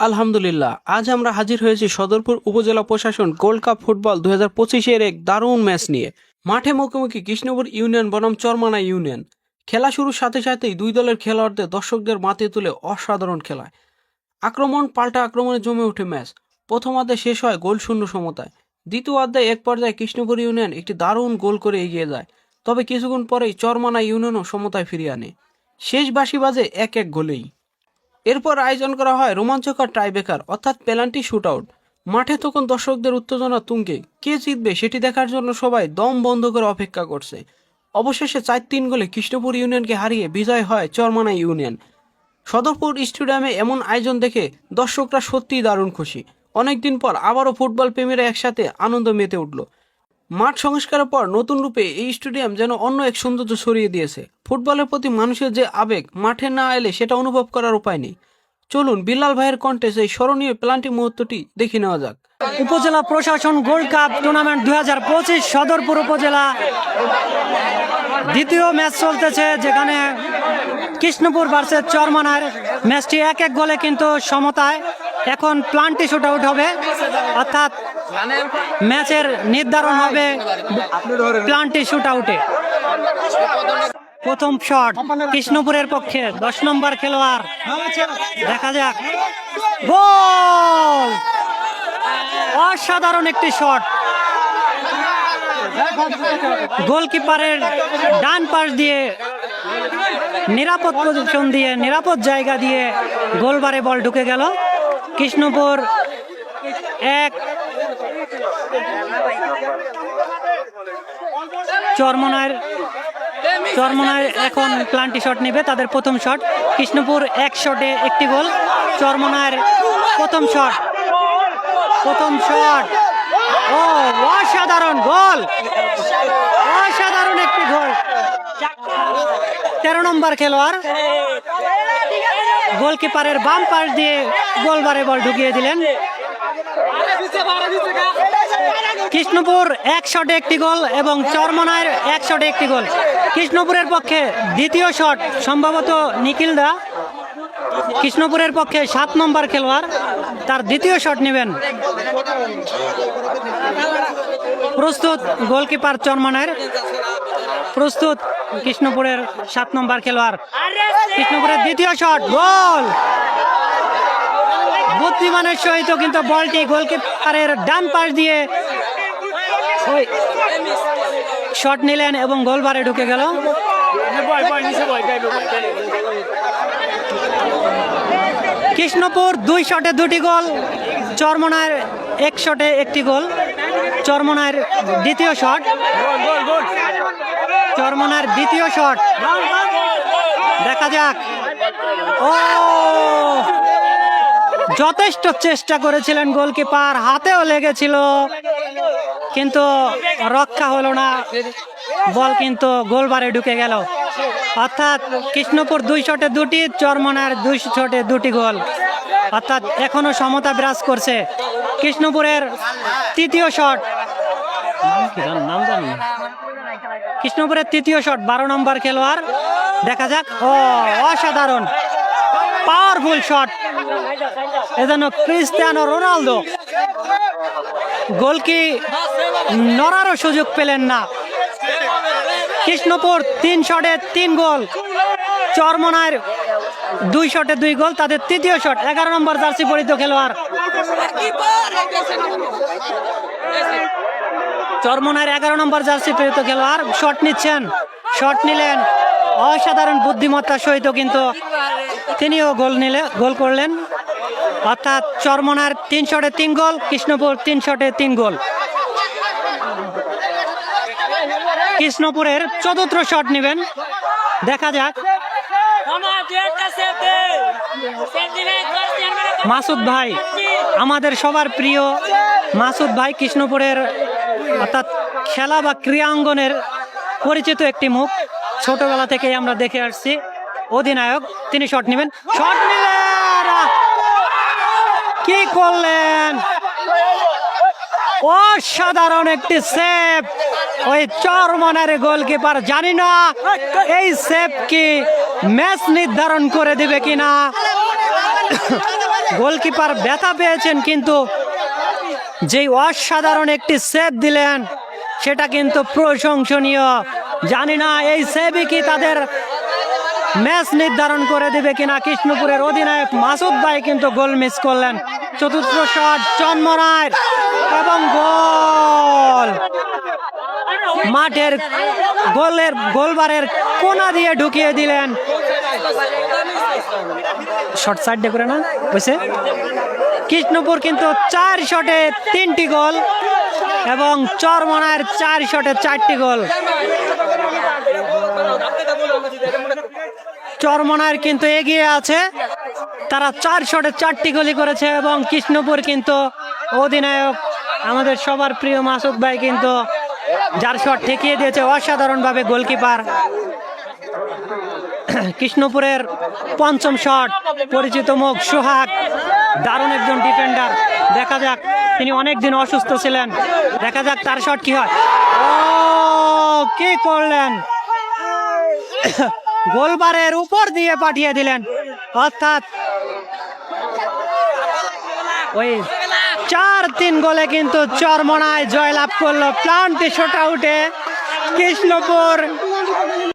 আলহামদুলিল্লাহ, আজ আমরা হাজির হয়েছি সদরপুর উপজেলা প্রশাসন গোল্ড কাপ ফুটবল দু হাজার পঁচিশের এক দারুণ ম্যাচ নিয়ে। মাঠে মুখোমুখি কৃষ্ণপুর ইউনিয়ন, বনাম চরমানা ইউনিয়ন। খেলা শুরুর সাথে সাথেই দুই দলের খেলোয়াড়দের দর্শকদের মাতিয়ে তুলে অসাধারণ খেলায়। আক্রমণ পাল্টা আক্রমণে জমে ওঠে ম্যাচ। প্রথম অর্ধে শেষ হয় গোল শূন্য সমতায়। দ্বিতীয় অধ্যায় এক পর্যায়ে কৃষ্ণপুর ইউনিয়ন একটি দারুণ গোল করে এগিয়ে যায়। তবে কিছুক্ষণ পরেই চরমানা ইউনিয়নও সমতায় ফিরিয়ে আনে। শেষ বাসি বাজে এক এক গোলেই। এরপর আয়োজন করা হয় রোমাঞ্চকর টাইব্রেকার, অর্থাৎ পেনাল্টি শুটআউট। মাঠে তখন দর্শকদের উত্তেজনা তুঙ্গে। কে জিতবে সেটি দেখার জন্য সবাই দম বন্ধ করে অপেক্ষা করছে। অবশেষে চার তিন গোলে কৃষ্ণপুর ইউনিয়নকে হারিয়ে বিজয় হয় চরমানা ইউনিয়ন। সদরপুর স্টেডিয়ামে এমন আয়োজন দেখে দর্শকরা সত্যিই দারুণ খুশি। অনেকদিন পর আবারও ফুটবল প্রেমীরা একসাথে আনন্দ মেতে উঠল। মাঠ সংস্কারের পর নতুন রূপে এই স্টেডিয়াম যেন অন্য এক সৌন্দর্য ছড়িয়ে দিয়েছে। ফুটবলের প্রতি মানুষের যে আবেগ, মাঠে না এলে সেটা অনুভব করার উপায় নেই। চলুন বিল্লাল ভাইয়ের কণ্ঠে সেই স্মরণীয় প্লান্টি মুহূর্তটি দেখে নেওয়া যাক। উপজেলা প্রশাসন গোল্ড কাপ টুর্নামেন্ট দুই হাজার পঁচিশ সদরপুর উপজেলা দ্বিতীয় ম্যাচ চলতেছে, যেখানে কৃষ্ণপুর ভার্সেস চরমানার ম্যাচটি এক এক গোলে কিন্তু সমতায়। এখন প্লান্টি শুট আউট হবে, অর্থাৎ ম্যাচের নির্ধারণ হবে প্লান্টি শুট আউটে প্রথম শট কৃষ্ণপুরের পক্ষে দশ নম্বর খেলোয়াড়। দেখা যাক। অসাধারণ একটি শট। গোলকিপারের ডান পাশ দিয়ে নিরাপদ পজিশন দিয়ে, নিরাপদ জায়গা দিয়ে গোলবারে বল ঢুকে গেল। কৃষ্ণপুর এক চরমনার চরমনায় এখন প্লান্টি শট নেবে তাদের প্রথম শট। কৃষ্ণপুর এক শটে একটি গোল। চরমনার প্রথম শট। প্রথম শট। ও, অসাধারণ গোল। অসাধারণ একটি গোল। তেরো নম্বর খেলোয়াড়। গোলকিপারের বাম পাশ দিয়ে গোলবারে বল ঢুকিয়ে দিলেন। কৃষ্ণপুর এক শটে একটি গোল এবং চরমনায়ের এক শটে একটি গোল। কৃষ্ণপুরের পক্ষে দ্বিতীয় শট সম্ভবত নিখিল দা। কৃষ্ণপুরের পক্ষে সাত নম্বর খেলোয়াড়, তার দ্বিতীয় শট নেবেন। প্রস্তুত গোলকিপার চরমনের প্রস্তুত কৃষ্ণপুরের সাত নম্বর খেলোয়াড়। কৃষ্ণপুরের দ্বিতীয় শট, গোল! বুদ্ধিমানের সহিত কিন্তু বলটি গোলকিপারের ডান পাশ দিয়ে শট নিলেন এবং গোলবারে ঢুকে গেল। কৃষ্ণপুর দুই শটে দুটি গোল চরমনার এক শটে একটি গোল চরমনার দ্বিতীয় শট চরমনার দ্বিতীয় শট। দেখা যাক। ও! যথেষ্ট চেষ্টা করেছিলেন গোলকিপার, হাতেও লেগেছিল, কিন্তু রক্ষা হলো না। বল কিন্তু গোলবারে ঢুকে গেল। অর্থাৎ কৃষ্ণপুর দুই শটে দুটি, চরমনার দুই শটে দুটি গোল। অর্থাৎ এখনও সমতা বিরাজ করছে। কৃষ্ণপুরের তৃতীয় শট। কৃষ্ণপুরের তৃতীয় শট, বারো নম্বর খেলোয়াড়। দেখা যাক। ও, অসাধারণ। Powerful shot. এজন্য ক্রিস্টিয়ানো রোনালদো গোলকি নড়ারও সুযোগ পেলেন না। কৃষ্ণপুর তিন শটে তিন গোল। চরমনার দুই শটে দুই গোল, তাদের তৃতীয় শট, এগারো নম্বর জার্সি পরিত খেলোয়াড়। চরমনার এগারো নম্বর জার্সি পরিত খেলোয়াড়, শট নিচ্ছেন, শট নিলেন অসাধারণ বুদ্ধিমত্তার সহিত কিন্তু তিনিও গোল নিলে, গোল করলেন। অর্থাৎ চরমনার তিন শটে তিন গোল, কৃষ্ণপুর তিন শটে তিন গোল। কৃষ্ণপুরের চতুর্থ শট নেবেন। দেখা যাক। মাসুদ ভাই, আমাদের সবার প্রিয় মাসুদ ভাই কৃষ্ণপুরের অর্থাৎ খেলা বা ক্রীড়া অঙ্গনের পরিচিত একটি মুখ। ছোটবেলা থেকেই আমরা দেখে আসছি। অধিনায়ক, তিনি শট নেবেন। শট নিলেন! কি করলেন? অসাধারণ একটি সেভ ওই চরমনার গোলকিপার জানি না এই সেভ কি ম্যাচ নির্ধারণ করে দিবে কিনা। গোলকিপার ব্যথা পেয়েছেন কিন্তু যেই অসাধারণ একটি সেভ দিলেন, সেটা কিন্তু প্রশংসনীয়। জানি না, এই সেভই কি তাদের ম্যাচ নির্ধারণ করে দেবে কিনা? কৃষ্ণপুরের অধিনায়ক মাসুদ ভাই কিন্তু গোল মিস করলেন। চতুর্থ শট চন্মনায় এবং গোল। মাঠের গোলের, গোলবারের কোনা দিয়ে ঢুকিয়ে দিলেন। শর্ট সাইড করে না? বুঝছে কৃষ্ণপুর কিন্তু চার শটে তিনটি গোল। এবং চরমনার চার শটে চারটি গোল। চরমনার কিন্তু এগিয়ে আছে। তারা চার শটে চারটি গোলই করেছে এবং কৃষ্ণপুর কিন্তু অধিনায়ক আমাদের সবার প্রিয় মাসুদ ভাই কিন্তু যার শট ঠেকিয়ে দিয়েছে অসাধারণভাবে গোলকিপার। কৃষ্ণপুরের পঞ্চম শট, পরিচিত মুখ সোহাগ, দারুণ একজন ডিফেন্ডার দেখা যাক তিনি অনেক দিন অসুস্থ ছিলেন। দেখা যাক তার শট কি হয়। ও, কি করলেন? গোলবারের উপর দিয়ে পাঠিয়ে দিলেন। অর্থাৎ ওই চার তিন গোলে কিন্তু চরমনায় জয়লাভ করল। প্লান্টি শট আউটে কৃষ্ণপুর